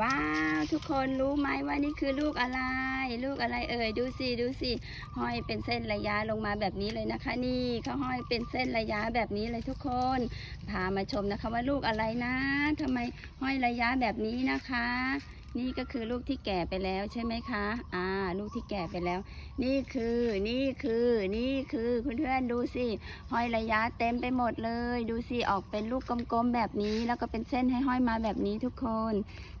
ว้าวทุกคนรู้ไหมว่านี่คือลูกอะไร ลูกอะไรเอ่ยดูสิดูสิห้อยเป็นเส้นระยะลงมาแบบนี้เลยนะคะ นี่เขาห้อยเป็นเส้นระยะแบบนี้เลยทุกคน พามาชมนะคะว่าลูกอะไรนะทำไมห้อยระยะแบบนี้นะคะ นี่ก็คือลูกที่แก่ไปแล้วใช่ไหมคะอ่าลูกที่แก่ไปแล้ว นี่คือนี่คือนี่คือเพื่อนๆดูสิห้อยระยะเต็มไปหมดเลย ดูสิออกเป็นลูกกลมๆแบบนี้ แล้วก็เป็นเส้นให้ห้อยมาแบบนี้ทุกคน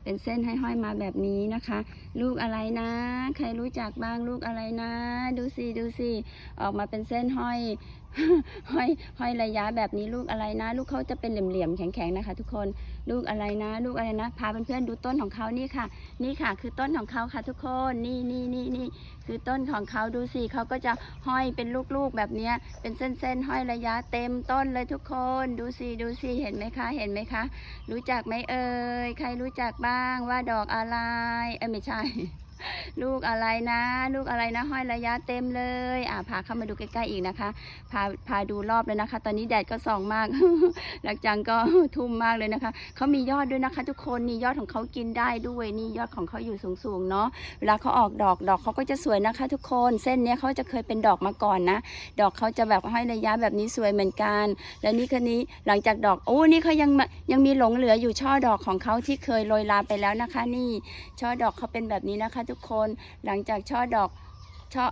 เป็นเส้นให้ห้อยมาแบบนี้นะคะ ลูกอะไรนะ ใครรู้จักบ้างลูกอะไรนะ ดูสิดูสิออกมาเป็นเส้นห้อยห้อยห้อยระยะแบบนี้ลูกอะไรนะ ลูกเขาจะเป็นเหลี่ยมๆแข็งๆนะคะ ทุกคนลูกอะไรนะ ลูกอะไรนะ พาเพื่อนๆดูต้นของเขานี่ค่ะ นี่ค่ะ คือต้นของเขาค่ะ ทุกคนนี่นี่นี่นี่คือต้นของเขาดูสิเขาก็จะห้อยเป็นลูกๆแบบนี้เป็นเส้นๆห้อยระยะเต็มต้นเลยทุกคน ดูสิดูสิเห็นไหมคะ เห็นไหมคะ รู้จักไหมเอ่ยใครรู้จักบ้างว่าดอกอะไร เอ้ยไม่ใช่ ลูกอะไรนะ ลูกอะไรนะห้อยระยะเต็มเลยอ่าพาเข้ามาดูใกล้ๆอีกนะคะ พาพาดูรอบเลยนะคะ ตอนนี้แดดก็ส่องมากหลักจังก็ทุ่มมากเลยนะคะเขามียอดด้วยนะคะ ทุกคนนี่ยอดของเขากินได้ด้วยนี่ยอดของเขาอยู่สูงๆเนาะเวลาเขาออกดอกดอกเขาก็จะสวยนะคะ ทุกคนเส้นเนี้ยเขาจะเคยเป็นดอกมาก่อนนะ ดอกเขาจะแบบห้อยระยะแบบนี้สวยเหมือนกัน และนี่คันนี้หลังจากดอกโอ้นี่เขายังมายังมีหลงเหลืออยู่ช่อดอกของเขาที่เคยโรยลาไปแล้วนะคะ นี่ช่อดอกเขาเป็นแบบนี้นะคะทุกคนหลังจากช่อดอกช่อ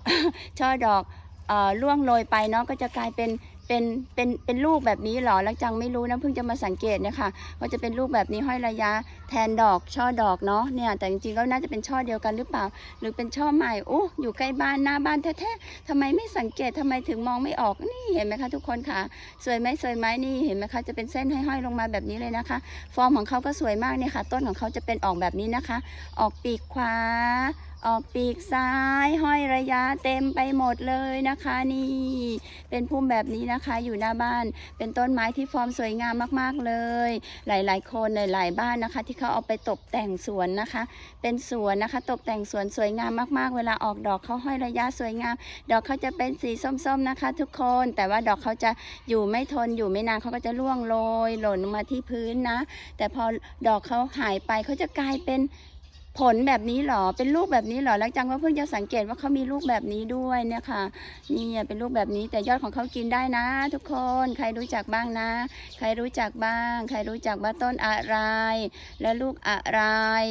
ช่อดอกเอ่อร่วงโรยไปเนาะก็จะกลายเป็น เป็นเป็นเป็นลูกแบบนี้หรอแล้วจังไม่รู้นะเพิ่งจะมาสังเกตเนี่ยค่ะว่าจะเป็นลูกแบบนี้ห้อยระยะแทนดอกช่อดอกเนาะเนี่ยแต่จริงๆก็น่าจะเป็นช่อเดียวกันหรือเปล่า หรือเป็นช่อใหม่โอ้อยู่ใกล้บ้านหน้าบ้านแท้ๆทำไมไม่สังเกตทำไมถึงมองไม่ออกนี่เห็นไหมคะทุกคนค่ะ สวยไหมสวยไหมนี่เห็นไหมคะจะเป็นเส้นห้อยๆลงมาแบบนี้เลยนะคะ ฟอร์มของเขาก็สวยมากเนี่ยค่ะ ต้นของเขาจะเป็นออกแบบนี้นะคะ ออกปีกขวา ออกปีกซ้ายห้อยระยะเต็มไปหมดเลยนะคะนี่ เป็นพุ่มแบบนี้นะคะอยู่หน้าบ้าน เป็นต้นไม้ที่ฟอร์มสวยงามมากๆเลย หลายๆ คนหลายๆบ้านนะคะ ที่เขาเอาไปตกแต่งสวนนะคะ เป็นสวนนะคะ ตกแต่งสวนสวยงามมากๆ เวลาออกดอกเขาห้อยระยะสวยงาม ดอกเขาจะเป็นสีส้มๆนะคะ ทุกคน แต่ว่าดอกเขาจะอยู่ไม่ทนอยู่ไม่นานเขาก็จะร่วงโรยหล่นลงมาที่พื้นนะ แต่พอดอกเขาหายไปเขาจะกลายเป็น ผลแบบนี้หรอ เป็นลูกแบบนี้หรอ แล้วจังว่าเพิ่งจะสังเกตว่าเขามีลูกแบบนี้ด้วยเนี่ยค่ะ นี่เป็นลูกแบบนี้แต่ยอดของเขากินได้นะ ทุกคน ใครรู้จักบ้างนะ ใครรู้จักบ้าง ใครรู้จักว่าต้นอะไร และลูกอะไร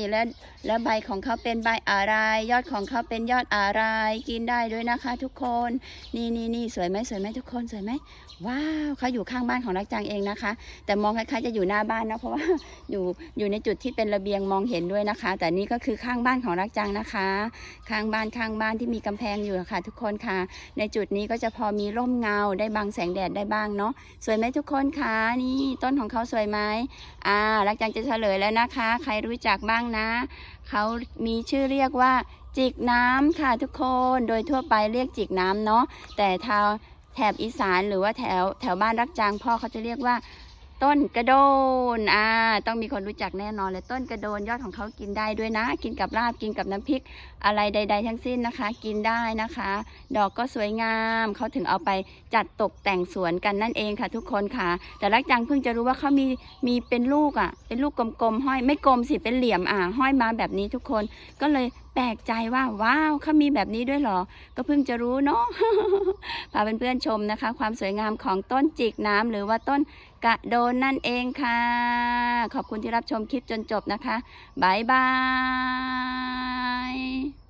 และและใบของเขาเป็นใบอะไร ยอดของเขาเป็นยอดอะไร กินได้ด้วยนะคะ ทุกคน นี่นี่นี่สวยไหมสวยไหมทุกคนสวยไหมว้าวเขาอยู่ข้างบ้านของรักจังเองนะคะ แต่มองคล้ายๆจะอยู่หน้าบ้านนะเพราะว่าอยู่อยู่ในจุดที่เป็นระเบียงมองเห็นด้วยนะคะ แต่นี่ก็คือข้างบ้านของรักจังนะคะ ข้างบ้านข้างบ้านที่มีกำแพงอยู่ค่ะ ทุกคนค่ะ ในจุดนี้ก็จะพอมีร่มเงาได้บังแสงแดดได้บ้างเนาะสวยไหมทุกคนคะนี่ต้นของเขาสวยไหมอ่ารักจังจะเฉลยแล้วนะคะ ใครรู้จักบ้างนะเขามีชื่อเรียกว่าจิกน้ำค่ะทุกคนโดยทั่วไปเรียกจิกน้ำเนาะแต่ทาแถบอีสานหรือว่าแถวแถวบ้านรักจางพ่อเขาจะเรียกว่า ต้นกระโดน อ่า ต้องมีคนรู้จักแน่นอนเลยต้นกระโดนยอดของเขากินได้ด้วยนะ กินกับลาบกินกับน้ำพริกอะไรใด ๆ ทั้งสิ้นนะคะ กินได้นะคะ ดอกก็สวยงามเขาถึงเอาไปจัดตกแต่งสวนกันนั่นเองค่ะ ทุกคนค่ะ แต่รักจังเพิ่งจะรู้ว่าเขามีมีเป็นลูกอะ เป็นลูกกลมๆห้อยไม่กลมสิเป็นเหลี่ยมอ่าห้อยมาแบบนี้ทุกคนก็เลยแปลกใจว่าว้าวเขามีแบบนี้ด้วยเหรอ ก็เพิ่งจะรู้เนาะพาเพื่อนๆชมนะคะ ความสวยงามของต้นจิกน้ำหรือว่าต้นกระโดนนั่นเองค่ะ ขอบคุณที่รับชมคลิปจนจบนะคะบายบาย